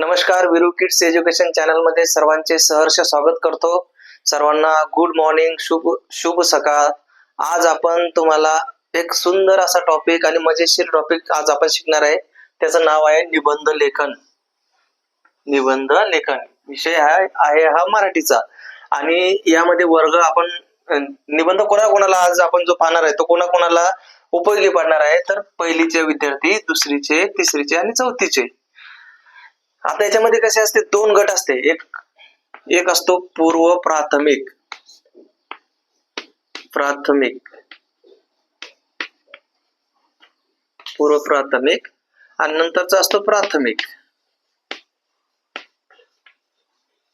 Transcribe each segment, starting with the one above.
नमस्कार Veeru kids education चॅनलमध्ये सर्वांचे सहर्ष स्वागत करतो. सर्वांना गुड मॉर्निंग शुभ शुभ सकाळ. आज आपण तुम्हाला एक सुंदर असा टॉपिक आणि मजेशीर टॉपिक आज आपण शिकणार आहे. त्याचं नाव आहे निबंध लेखन. निबंध लेखन. विषय आहे आहे हा मराठीचा. आणि यामध्ये वर्ग आपण निबंध कोणाकोणाला आज आपण जो पाहणार आहे तो कोणाकोणाला उपयोगी पडणार आहे तर पहिलीचे विद्यार्थी दुसरीचे तिसरीचे आणि चौथीचे. आता याच्यामध्ये कसे असते? दोन गट असते. एक एक असतो पूर्व प्राथमिक. प्राथमिक. पूर्व प्राथमिक आणि नंतरचा असतो प्राथमिक.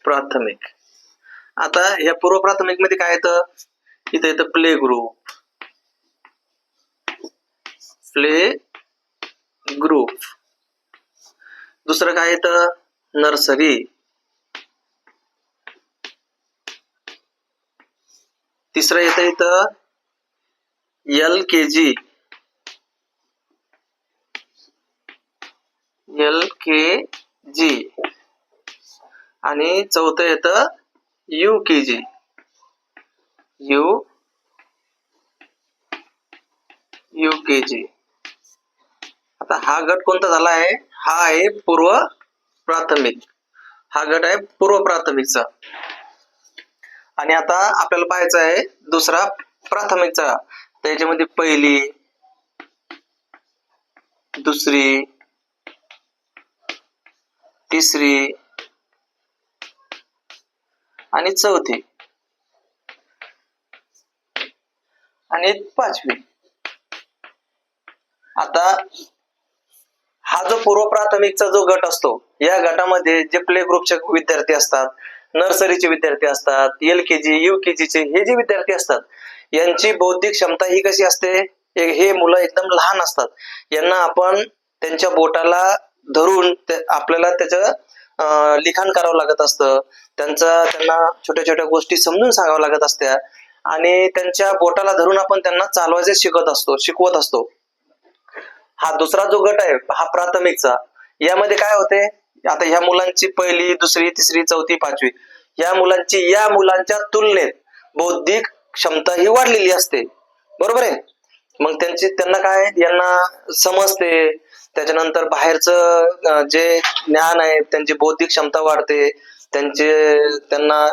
प्राथमिक. आता या पूर्व प्राथमिकमध्ये काय येतं? इथं येतं प्ले ग्रुप प्ले ग्रुप दुसरं काय येतं? नर्सरी. तिसरं येतं इथं एल के जी. एल के जी. आणि चौथं येतं U K G. U U K G. आता हा गट कोणता झाला आहे? हा आहे पूर्व प्राथमिक. हा गट आहे पूर्व प्राथमिकचा. आणि आता आपल्याला पाहायचा आहे दुसरा प्राथमिकचा. त्याच्यामध्ये पहिली दुसरी तिसरी आणि चौथी. आणि पाचवी. आता हा जो पूर्व प्राथमिकचा जो गट असतो या गटामध्ये जे प्ले ग्रुपचे विद्यार्थी असतात नर्सरीचे विद्यार्थी असतात एल के जी यू के जीचे हे जे विद्यार्थी असतात यांची बौद्धिक क्षमता ही कशी असते? हे मुलं एकदम लहान असतात. यांना आपण त्यांच्या बोटाला धरून आपल्याला त्याचं लिखाण करावं लागत असतं. त्यांचा त्यांना छोट्या छोट्या गोष्टी समजून सांगाव्या लागत असत्या. आणि त्यांच्या बोटाला धरून आपण त्यांना चालवायचे शिकत असतो शिकवत असतो. हा दुसरा जो गट आहे हा प्राथमिकचा. यामध्ये काय होते? आता ह्या मुलांची पहिली दुसरी तिसरी चौथी पाचवी या मुलांची या मुलांच्या तुलनेत बौद्धिक क्षमता ही वाढलेली असते. बरोबर आहे? मग त्यांची त्यांना काय? यांना समजते. त्याच्यानंतर बाहेरचं जे ज्ञान आहे त्यांची बौद्धिक क्षमता वाढते. त्यांचे त्यांना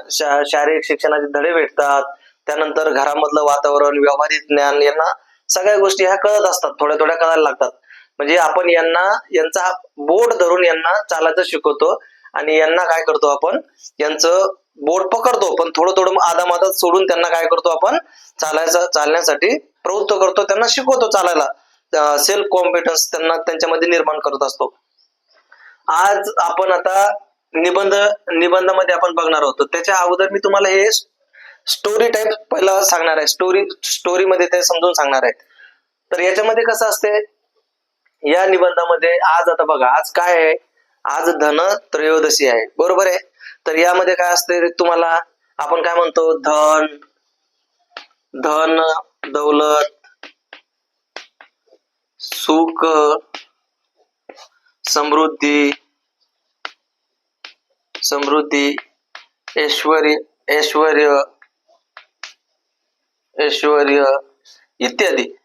शारीरिक शिक्षणाचे धडे भेटतात. त्यानंतर घरामधलं वातावरण व्यावहारिक ज्ञान यांना सगळ्या गोष्टी ह्या कळत असतात थोड्या थोड्या कळायला लागतात. म्हणजे आपण यांना यांचा बोट धरून यांना चालायचं शिकवतो आणि यांना काय करतो आपण यांचं बोट पकडतो पण थोडं थोडं आदामादात सोडून त्यांना काय करतो आपण चालायचं चालण्यासाठी प्रवृत्त करतो त्यांना शिकवतो चालायला. सेल्फ कॉन्फिडन्स त्यांना त्यांच्यामध्ये निर्माण करत असतो. आज आपण आता निबंध निबंधामध्ये आपण बघणार आहोत. त्याच्या अगोदर मी तुम्हाला हे स्टोरी टाईप पहिला सांगणार आहे. स्टोरी स्टोरी मध्ये ते समजून सांगणार आहे तर याच्यामध्ये कसं असते? या निबंधामध्ये आज आता बघा आज काय आहे? आज धन त्रयोदशी आहे. बरोबर आहे? तर यामध्ये काय असते तुम्हाला? आपण काय म्हणतो? धन धन दौलत सुख समृद्धी समृद्धी ऐश्वर ऐश्वर ऐश्वर इत्यादी.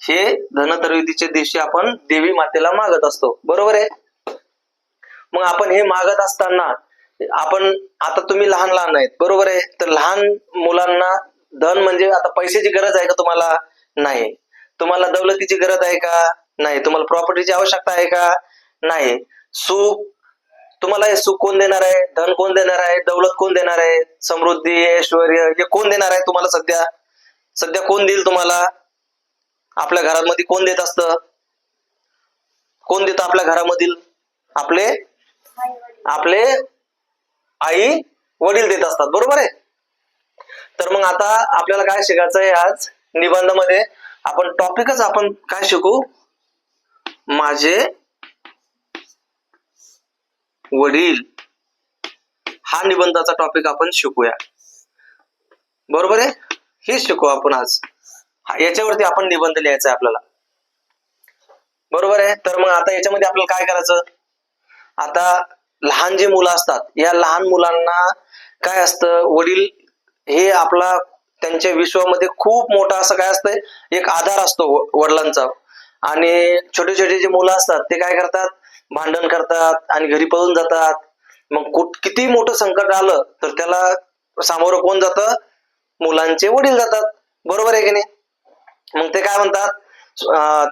हे धनत्रयोदीच्या दिवशी आपण देवी मातेला मागत असतो. बरोबर आहे? मग आपण हे मागत असताना आपण आता तुम्ही लहान लहान आहेत बरोबर आहे? तर लहान मुलांना धन म्हणजे आता पैशाची गरज आहे का तुम्हाला? नाही. तुम्हाला दौलतीची गरज आहे का? नाही. तुम्हाला प्रॉपर्टीची आवश्यकता आहे का? नाही. सुख तुम्हाला हे सुख कोण देणार आहे? धन कोण देणार आहे? दौलत कोण देणार आहे? समृद्धी ऐश्वर हे कोण देणार आहे तुम्हाला सध्या? सध्या कोण देईल तुम्हाला? आपल्या घरामध्ये कोण देत असतं? कोण देतं आपल्या घरामधील? आपले? आपले आई वडील देत असतात. बरोबर आहे? तर मग आता आपल्याला काय शिकायचं आहे आज? निबंधामध्ये आपण टॉपिकच आपण काय शिकू? माझे वडील हा निबंधाचा टॉपिक आपण शिकूया. बरोबर आहे? हे शिकू आपण आज. याच्यावरती आपण निबंध लिहायचा आहे आपल्याला. बरोबर आहे? तर मग आता याच्यामध्ये आपल्याला काय करायचं? आता लहान जे मुलं असतात या लहान मुलांना काय असतं? वडील हे आपला त्यांच्या विश्वामध्ये खूप मोठा असं काय असतं एक आधार असतो वडिलांचा. आणि छोटे छोटे जे मुलं असतात ते काय करतात? भांडण करतात आणि घरी पळून जातात. मग कुठ किती मोठं संकट आलं तर त्याला सामोरं कोण जातं? मुलांचे वडील जातात. बरोबर आहे की नाही? मग ते काय म्हणतात?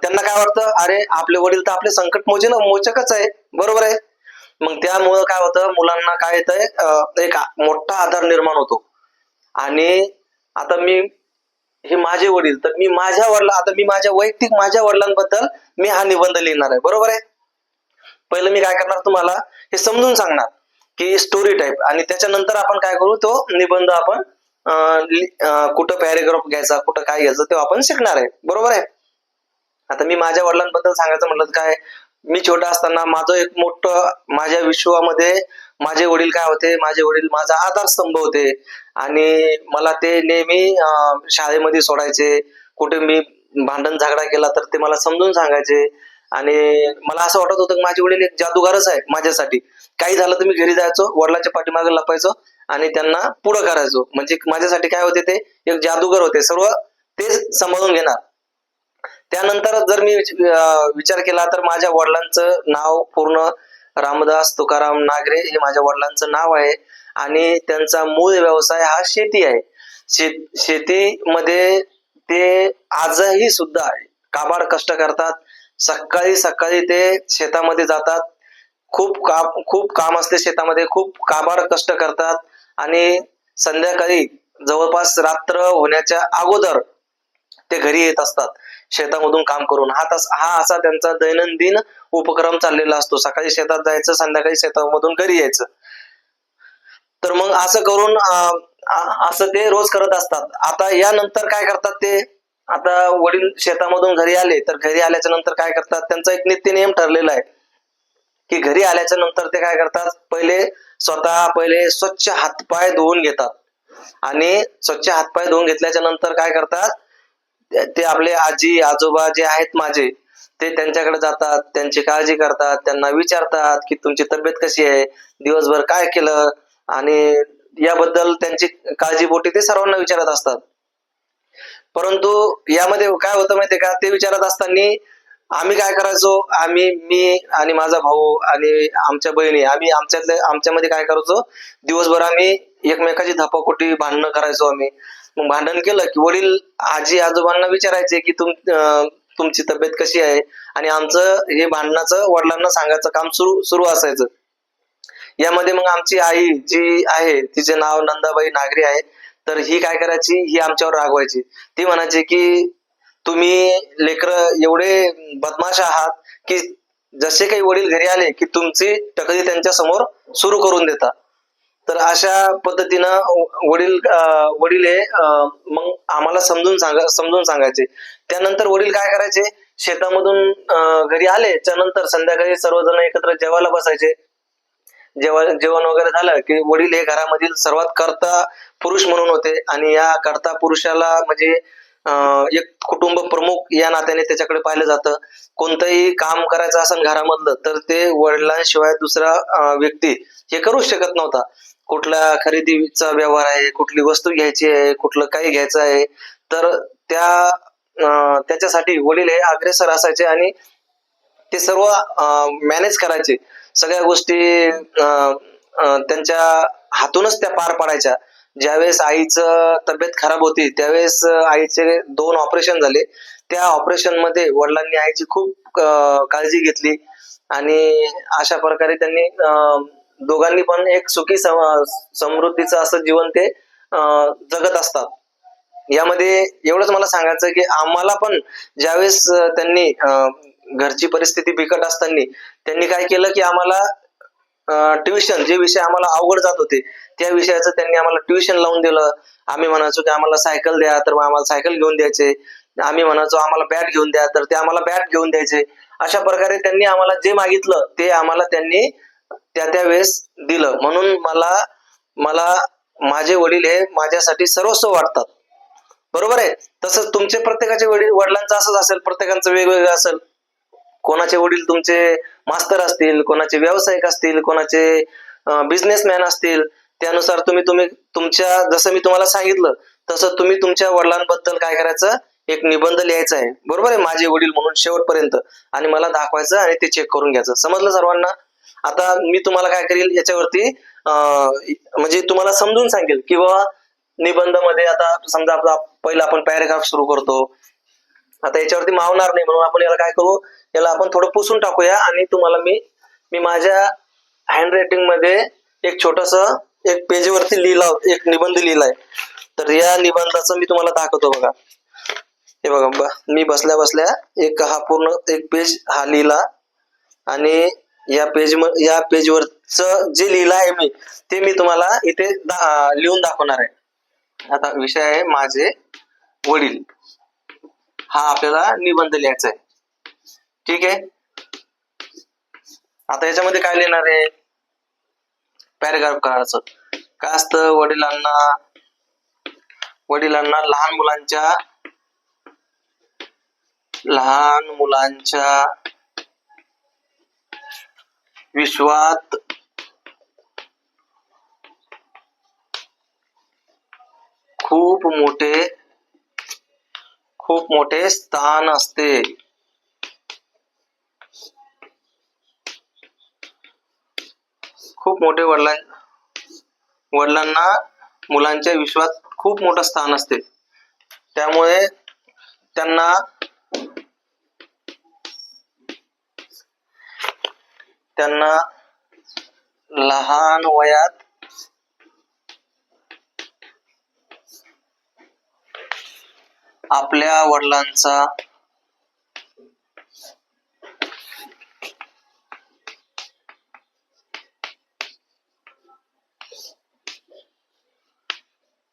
त्यांना काय वाटतं? अरे आपले वडील तर आपले संकट मोजे मोचकच आहे. बरोबर आहे? मग त्यामुळं काय होतं? मुलांना काय येतंय? एक मोठा आधार निर्माण होतो. आणि आता मी हे माझे वडील तर मी माझ्या वडिला आता मी माझ्या वैयक्तिक माझ्या वडिलांबद्दल मी हा निबंध लिहिणार आहे. बरोबर आहे? पहिलं मी काय करणार तुम्हाला हे समजून सांगणार की स्टोरी टाईप आणि त्याच्यानंतर आपण काय करू तो निबंध आपण कुठं पॅरेग्राफ घ्यायचा कुठं काय घ्यायचं ते आपण शिकणार आहे. बरोबर आहे? आता मी माझ्या वडिलांबद्दल सांगायचं म्हटलं काय मी छोटा असताना माझं एक मोठं माझ्या विश्वामध्ये माझे वडील काय होते माझे वडील माझा आधारस्तंभ होते. आणि मला ते नेहमी शाळेमध्ये सोडायचे. कुठे मी भांडण झगडा केला तर ते मला समजून सांगायचे. आणि मला असं वाटत होतं की माझे वडील एक जादूगारच आहे माझ्यासाठी. काही झालं तर मी घरी जायचो वडिलांच्या पाठीमागे लपायचो आणि त्यांना पुढं करायचो. म्हणजे माझ्यासाठी काय होते ते एक जादूगर होते. सर्व ते सांभाळून घेणार. त्यानंतर जर मी विचार केला तर माझ्या वडिलांचं नाव पूर्ण रामदास तुकाराम नागरे हे माझ्या वडिलांचं नाव आहे आणि त्यांचा मूळ व्यवसाय हा शेती आहे. शे शेतीमध्ये ते आजही सुद्धा काबाड कष्ट करतात सकाळी सकाळी ते शेतामध्ये जातात. खूप काम खूप काम असते शेतामध्ये. खूप काबाड कष्ट करतात. आणि संध्याकाळी जवळपास रात्र होण्याच्या अगोदर ते घरी येत असतात. शेतामधून काम करून. हा तस हा असा त्यांचा दैनंदिन उपक्रम चाललेला असतो. सकाळी शेतात जायचं संध्याकाळी शेतामधून घरी यायचं. तर मग असं करून असं ते रोज करत असतात. आता यानंतर काय करतात ते? आता वडील शेतामधून घरी आले तर घरी आल्याच्यानंतर काय करतात? त्यांचा एक नित्य नियम ठरलेला आहे की घरी आल्याच्यानंतर ते काय करतात? पहिले स्वतः पहिले स्वच्छ हातपाय धुवून घेतात. आणि स्वच्छ हातपाय धुवून घेतल्याच्या नंतर काय करतात? ते- ते आपले आजी आजोबा जे आहेत माझे ते त्यांच्याकडे जातात त्यांची काळजी करतात त्यांना विचारतात की तुमची तब्येत कशी आहे? दिवसभर काय केलं? आणि याबद्दल त्यांची काळजीपोटी ते सर्वांना विचारत असतात. परंतु यामध्ये काय होतं माहितीये का? ते विचारत असताना आम्ही काय करायचो? आम्ही मी आणि माझा भाऊ आणि आमच्या बहिणी आम्ही आमच्यातले आमच्यामध्ये काय करायचो? दिवसभर आम्ही एकमेकाची धपाकोटी भांडणं करायचो आम्ही. मग भांडण केलं की वडील आजी आजोबांना विचारायचे की तुम तुमची तब्येत कशी आहे? आणि आमचं हे भांडणाचं वडिलांना सांगायचं काम सुरू सुरू असायचं. यामध्ये मग आमची आई जी आहे तिचे नाव नंदाबाई नागरी आहे. तर ही काय करायची? ही आमच्यावर रागवायची. ती म्हणायची की तुम्ही लेकर एवढे बदमाश आहात की जसे काही वडील घरी आले की तुमची टकली त्यांच्यासमोर सुरू करून देता. तर अशा पद्धतीनं वडील वडील हे मग आम्हाला समजून सांगा समजून सांगायचे. त्यानंतर वडील काय करायचे? शेतामधून घरी आले. त्यानंतर संध्याकाळी सर्वजण एकत्र जेवायला बसायचे. जेवण जेवण वगैरे झालं की वडील हे घरामधील सर्वात करता पुरुष म्हणून होते आणि या करता पुरुषाला म्हणजे एक कुटुंब प्रमुख या नात्याने त्याच्याकडे पाहिलं जातं. कोणतंही काम करायचं असेल घरामधलं तर ते वडिलांशिवाय दुसरा व्यक्ती हे करूच शकत नव्हता. कुठला खरेदीचा व्यवहार आहे कुठली वस्तू घ्यायची आहे कुठलं काही घ्यायचं आहे तर त्या त्याच्यासाठी वडील हे अग्रेसर असायचे आणि ते सर्व मॅनेज करायचे. सगळ्या गोष्टी त्यांच्या हातूनच त्या पार पाडायच्या. ज्यावेळेस आईचं तब्येत खराब होती त्यावेळेस आईचे दोन ऑपरेशन झाले. त्या ऑपरेशनमध्ये वडिलांनी आईची खूप काळजी घेतली आणि अशा प्रकारे त्यांनी दोघांनी पण एक सुखी समृद्धीचं असं जीवन ते जगत असतात. यामध्ये एवढंच मला सांगायचं की आम्हाला पण ज्यावेळेस त्यांनी घरची परिस्थिती बिकट असताना त्यांनी काय केलं की आम्हाला ट्युशन जे विषय आम्हाला अवघड जात होते त्या विषयाचं त्यांनी आम्हाला ट्युशन लावून दिलं. आम्ही म्हणायचो की आम्हाला सायकल द्या तर मग आम्हाला सायकल घेऊन द्यायचे. आम्ही म्हणायचो आम्हाला बॅट घेऊन द्या तर ते आम्हाला बॅट घेऊन द्यायचे. अशा प्रकारे त्यांनी आम्हाला जे मागितलं ते आम्हाला त्यांनी त्या त्या वेळेस दिलं. म्हणून मला मला माझे वडील हे माझ्यासाठी सर्वस्व वाटतात. बरोबर आहे? तसंच तुमचे प्रत्येकाचे वडील वडिलांचं असंच असेल प्रत्येकाचं वेगवेगळं असेल. कोणाचे वडील तुमचे मास्तर असतील कोणाचे व्यावसायिक असतील कोणाचे बिझनेसमॅन असतील त्यानुसार तुम्ही तुम्ही तुमच्या जसं मी तुम्हाला सांगितलं तसं तुम्ही तुमच्या वडिलांबद्दल काय करायचं? एक निबंध लिहायचा आहे. बरोबर आहे? माझे वडील म्हणून शेवटपर्यंत. आणि मला दाखवायचं आणि ते चेक करून घ्यायचं. समजलं सर्वांना? आता मी तुम्हाला काय करेल? याच्यावरती म्हणजे तुम्हाला समजून सांगेल की बाबा निबंधामध्ये आता समजा आपला पहिला आपण पॅरेग्राफ सुरू करतो. आता याच्यावरती मावणार नाही म्हणून आपण याला काय करू? याला आपण थोडं पुसून टाकूया आणि तुम्हाला मी मी माझ्या हँड रायटिंगमध्ये एक छोटस एक पेजवरती लिहिला एक निबंध लिहिलाय तर या निबंधाचं मी तुम्हाला दाखवतो बघा. हे बघा मी बसल्या बसल्या एक हा पूर्ण एक पेज हा लिहिला आणि या पेज या पेजवरच जे लिहिलं आहे मी ते मी तुम्हाला इथे दा- लिहून दाखवणार आहे. आता विषय आहे माझे वडील. हा आपल्याला निबंध लिहायचा आहे ठीक? आहे आता याच्यामध्ये काय लिहिणार आहे? पॅरेग्राफ करायचं काय असतं? वडिलांना वडिलांना लहान मुलांच्या लहान मुलांच्या विश्वात खूप मोठे खूप मोठे स्थान असते. खूप मोठे वडिलां वडिलांना मुलांच्या विश्वात खूप मोठं स्थान असते. त्यामुळे त्यांना त्यांना लहान वयात आपल्या वडिलांचा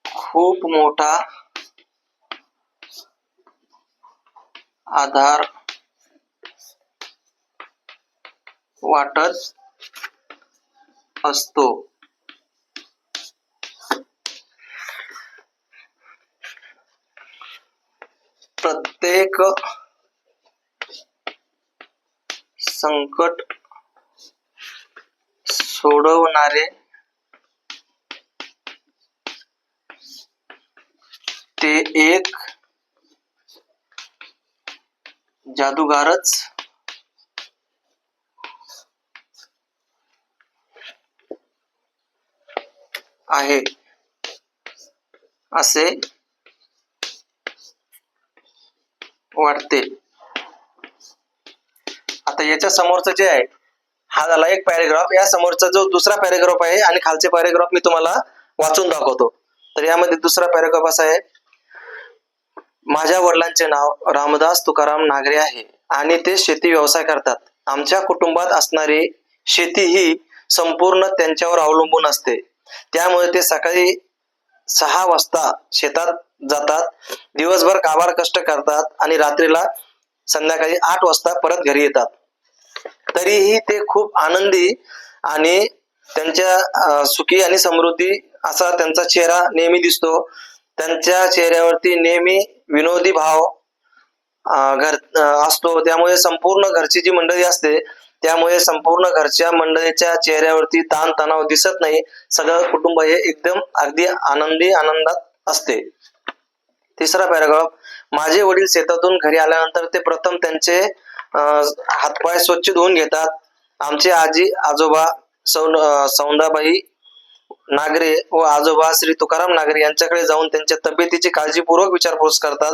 खूप मोठा आधार वाटत असतो. प्रत्येक संकट सोडवणारे ते एक जादूगारच आहे. असे वाटते आता याच्या समोरचं जे आहे हा झाला एक पॅरेग्राफ या समोरचा जो दुसरा पॅरेग्राफ आहे आणि खालचे पॅरेग्राफ मी तुम्हाला वाचून दाखवतो. तर यामध्ये दुसरा पॅरेग्राफ असा आहे माझ्या वडिलांचे नाव रामदास तुकाराम नागरे आहे आणि ते शेती व्यवसाय करतात. आमच्या कुटुंबात असणारी शेती ही संपूर्ण त्यांच्यावर अवलंबून असते. त्यामुळे ते सकाळी सहा वाजता शेतात जातात. दिवसभर काबाड कष्ट करतात आणि रात्रीला संध्याकाळी आठ वाजता परत घरी येतात. तरीही ते खूप आनंदी आणि त्यांच्या सुखी आणि समृद्धी असा त्यांचा चेहरा नेहमी दिसतो. त्यांच्या चेहऱ्यावरती नेहमी विनोदी भाव घर असतो. त्यामुळे संपूर्ण घरची जी मंडळी असते त्यामुळे संपूर्ण घरच्या मंडळीच्या चेहऱ्यावरती ताण तणाव दिसत नाही. सगळं कुटुंब हे एकदम अगदी आनंदी आनंदात असते. तिसरा पॅराग्राफ माझे वडील शेतातून घरी आल्यानंतर ते प्रथम त्यांचे हातपाय स्वच्छ धुवून घेतात. आमचे आजी आजोबा सौ सौंदाबाई नागरे व आजोबा श्री तुकाराम नागरे यांच्याकडे जाऊन त्यांच्या तब्येतीची काळजीपूर्वक विचारपूस करतात.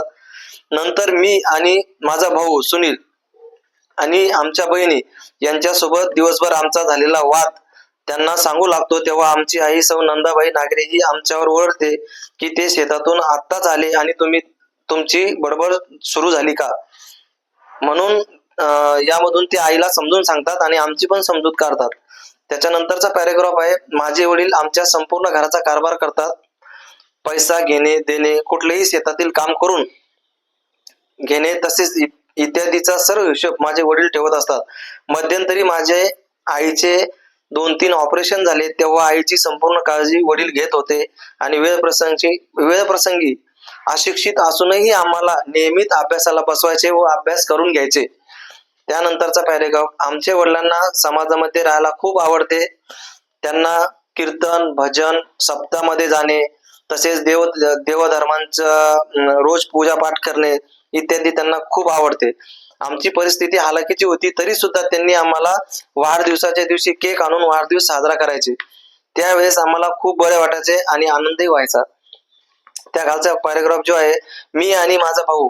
नंतर मी आणि माझा भाऊ सुनील आणि आमच्या बहिणी यांच्यासोबत दिवसभर आमचा झालेला वाद त्यांना सांगू लागतो तेव्हा आमची आई सौ नंदाबाई नागरे ही आमच्यावर ओरडते की ते शेतातून आत्ताच आले आणि तुम्ही तुमची बडबड सुरू झाली का? म्हणून यामधून ते आईला समजून सांगतात आणि आमची पण समजूत काढतात. त्याच्यानंतरचा पॅरेग्राफ आहे माझे वडील आमच्या संपूर्ण घराचा कारभार करतात. पैसा घेणे देणे कुठलेही शेतातील काम करून घेणे तसेच इ- इत्यादीचा सर्व हिशोब माझे वडील ठेवत असतात. मध्यंतरी माझे आईचे दोन तीन ऑपरेशन झाले तेव्हा आईची संपूर्ण काळजी वडील घेत होते. आणि वेळ प्रसंगी वेळ प्रसंगी अशिक्षित असूनही आम्हाला नियमित अभ्यासाला बसवायचे व अभ्यास करून घ्यायचे. त्यानंतरचा पॅरेग्राफ आमच्या वडिलांना समाजामध्ये राहायला खूप आवडते. त्यांना कीर्तन भजन सप्तामध्ये जाणे तसेच देव देवधर्मांचं रोज रोज पूजापाठ करणे इत्यादी त्यांना खूप आवडते. आमची परिस्थिती हालाकीची होती तरी सुद्धा त्यांनी आम्हाला वाढदिवसाच्या दिवशी केक आणून वाढदिवस साजरा करायचे. त्यावेळेस आम्हाला खूप बरे वाटायचे आणि आनंदही व्हायचा. त्या कालचा पॅरेग्राफ जो आहे मी आणि माझा भाऊ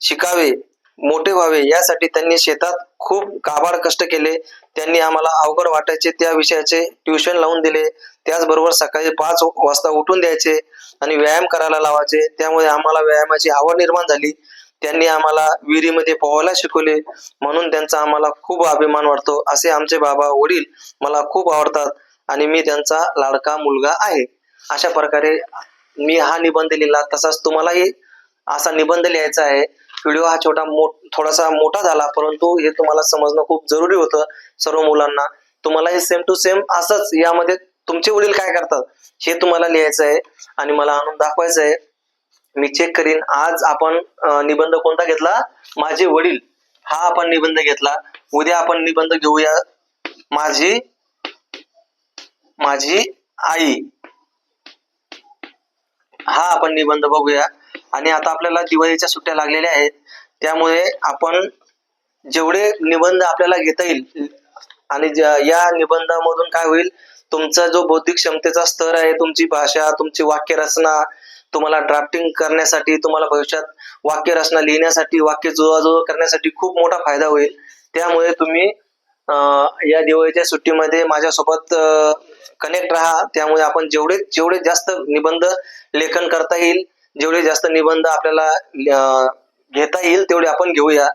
शिकावे मोठे व्हावे यासाठी त्यांनी शेतात खूप काबाड कष्ट केले. त्यांनी आम्हाला अवघड वाटायचे त्या विषयाचे ट्युशन लावून दिले. त्याचबरोबर सकाळी पाच वाजता उठून द्यायचे आणि व्यायाम करायला लावायचे. त्यामुळे आम्हाला व्यायामाची आवड निर्माण झाली. त्यांनी आम्हाला विहिरीमध्ये पोहायला शिकवले. म्हणून त्यांचा आम्हाला खूप अभिमान वाटतो. असे आमचे बाबा वडील मला खूप आवडतात आणि मी त्यांचा लाडका मुलगा आहे. अशा प्रकारे मी हा निबंध लिहिला. तसाच तुम्हालाही असा निबंध लिहायचा आहे. व्हिडिओ हा छोटा मोठ थोडासा मोठा झाला परंतु हे तुम्हाला समजणं खूप जरुरी होतं सर्व मुलांना. तुम्हालाही सेम टू सेम असंच यामध्ये तुमचे वडील काय करतात हे तुम्हाला लिहायचं आहे आणि मला आणून दाखवायचं आहे. मी चेक करीन. आज आपण निबंध कोणता घेतला? माझे वडील. हा आपण निबंध घेतला. उद्या आपण निबंध घेऊया. माझी माझी आई. हा आपण निबंध बघूया. आणि आता आपल्याला दिवाळीच्या सुट्ट्या लागलेल्या आहेत. त्यामुळे आपण जेवढे निबंध आपल्याला घेता येईल आणि या निबंधामधून काय होईल? तुमचा जो बौद्धिक क्षमतेचा स्तर आहे तुमची भाषा तुमची वाक्यरचना तुम्हाला ड्राफ्टिंग करण्यासाठी तुम्हाला भविष्यात वाक्यरचना लिहिण्यासाठी वाक्य जुळवाजुळव करण्यासाठी खूप मोठा फायदा होईल. त्यामुळे तुम्ही या दिवाळीच्या सुट्टीमध्ये माझ्यासोबत कनेक्ट राहा. त्यामुळे आपण जेवढे जेवढे जास्त निबंध लेखन करता येईल जेवढे जास्त निबंध आपल्याला घेता येईल तेवढे आपण घेऊया.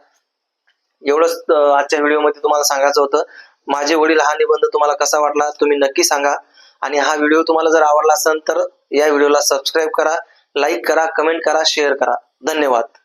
एवढंच आजच्या व्हिडिओमध्ये तुम्हाला सांगायचं होतं. माझे वडील हा निबंध तुम्हाला कसा वाटला तुम्ही नक्की सांगा. आणि हा व्हिडिओ तुम्हाला जर आवडला असेल तर या व्हिडिओला सबस्क्राईब करा लाईक करा कमेंट करा शेअर करा. धन्यवाद.